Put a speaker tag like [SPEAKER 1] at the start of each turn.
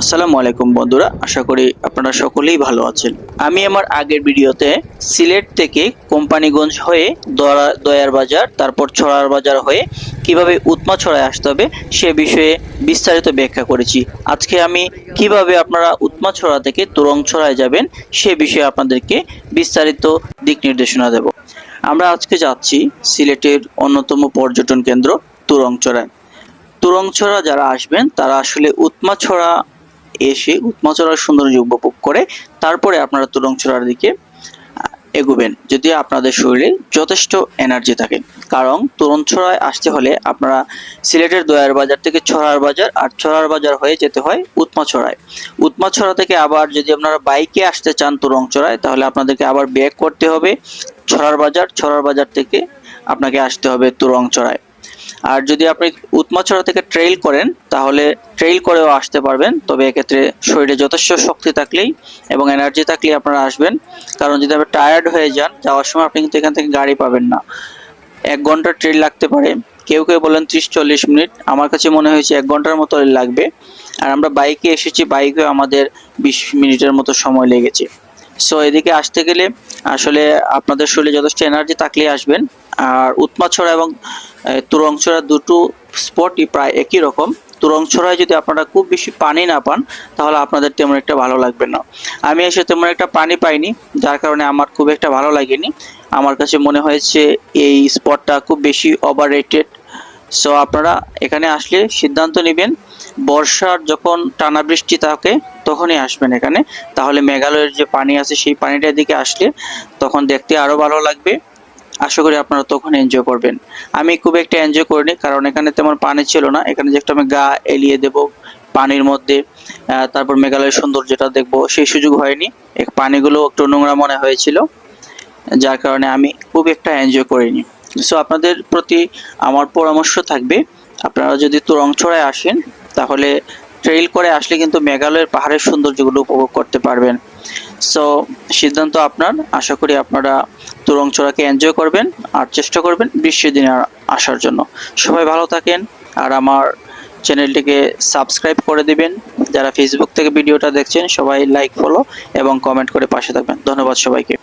[SPEAKER 1] আসসালামু আলাইকুম বন্ধুরা, আশা করি আপনারা সকলেই ভালো আছেন। আমি আমার আগের ভিডিওতে সিলেট থেকে কোম্পানিগঞ্জ হয়ে দয়ার বাজার, তারপর ছড়ার বাজার হয়ে কীভাবে উৎমা ছড়ায় আসতে হবে সে বিষয়ে বিস্তারিত ব্যাখ্যা করেছি। আজকে আমি কীভাবে আপনারা উৎমা ছড়া থেকে তুরং ছড়ায় যাবেন সে বিষয়ে আপনাদেরকে বিস্তারিত দিক নির্দেশনা দেব। আমরা আজকে যাচ্ছি সিলেটের অন্যতম পর্যটন কেন্দ্র তুরংচড়ায় তুরংছড়া যারা আসবেন, তারা আসলে উৎমাছড়া এসে উৎমাছড়ার সৌন্দর্য উপভোগ করে, তারপরে আপনারা তুরংছড়ার দিকে এগোবেন। যদি আপনাদের শরীরে যথেষ্ট এনার্জি থাকে। কারণ তুরংছড়ায় আসতে হলে আপনারা সিলেটের দয়ার বাজার থেকে ছড়ার বাজার আর ছড়ার বাজার হয়ে যেতে হয় উৎমাছড়ায় উৎমাছড়া থেকে আবার যদি আপনারা বাইকে আসতে চান তুরংছড়ায় তাহলে আপনাদেরকে আবার ব্যাক করতে হবে। ছড়ার বাজার ছড়ার বাজার থেকে আপনাকে আসতে হবে তুরংছড়ায় আর যদি আপনি উৎমাছড়া থেকে ট্রেইল করেন, তাহলে ট্রেইল করেও আসতে পারবেন। তবে এক্ষেত্রে শরীরে যথেষ্ট শক্তি থাকলেই এবং এনার্জি থাকলেই আপনারা আসবেন। কারণ যদি আপনি টায়ার্ড হয়ে যান, যাওয়ার সময় আপনি কিন্তু এখান থেকে গাড়ি পাবেন না। এক ঘণ্টা ট্রেন লাগতে পারে। কেউ কেউ বলেন ত্রিশ চল্লিশ মিনিট। আমার কাছে মনে হয়েছে এক ঘণ্টার মতো লাগবে। আর আমরা বাইকে এসেছি। বাইকেও আমাদের বিশ মিনিটের মতো সময় লেগেছে। সো এদিকে আসতে গেলে আসলে আপনাদের শরীরে যথেষ্ট এনার্জি থাকলেই আসবেন। আর উৎমাছড়া এবং তুরংছড়া দুটো স্পটই প্রায় একই রকম। তুরংছড়ায় যদি আপনারা খুব বেশি পানি না পান, তাহলে আপনাদের তেমন একটা ভালো লাগবে না। আমি এসে তেমন একটা পানি পাইনি, যার কারণে আমার খুব একটা ভালো লাগেনি। আমার কাছে মনে হয়েছে এই স্পটটা খুব বেশি ওভার রেটেড সো আপনারা এখানে আসলে সিদ্ধান্ত নেবেন, বর্ষার যখন টানা বৃষ্টি থাকে, তখনই আসবেন এখানে। তাহলে মেঘালয়ের যে পানি আছে, সেই পানিটার দিকে আসলে তখন দেখতে আরও ভালো লাগবে। আশা করি আপনারা তখন এনজয় করবেন। আমি খুব একটা এনজয় করিনি, কারণ এখানে তেমন পানি ছিল না। এখানে যে একটা আমি গা এলিয়ে দেব পানির মধ্যে। তারপর মেঘালয়ের সৌন্দর্যটা দেখব। সেই সুযোগ হয়নি। এক পানিগুলো একটু নোংরা মনে হয়েছিল, যার কারণে আমি খুব একটা এনজয় করিনি। সো আপনাদের প্রতি আমার পরামর্শ থাকবে, আপনারা যদি তুরংছড়ায় আসেন, তাহলে ট্রেইল করে আসলে কিন্তু মেঘালয়ের পাহাড়ের সৌন্দর্যগুলো উপভোগ করতে পারবেন। সো সিদ্ধান্ত আপনার। আশা করি আপনারা তুরংছড়াকে এনজয় করবেন আর চেষ্টা করবেন বৃষ্টির দিনে আসার জন্য। সবাই ভালো থাকেন আর আমার চ্যানেলটিকে সাবস্ক্রাইব করে দিবেন। যারা ফেসবুক থেকে ভিডিওটা দেখছেন, সবাই লাইক ফলো এবং কমেন্ট করে পাশে থাকবেন। ধন্যবাদ সবাইকে।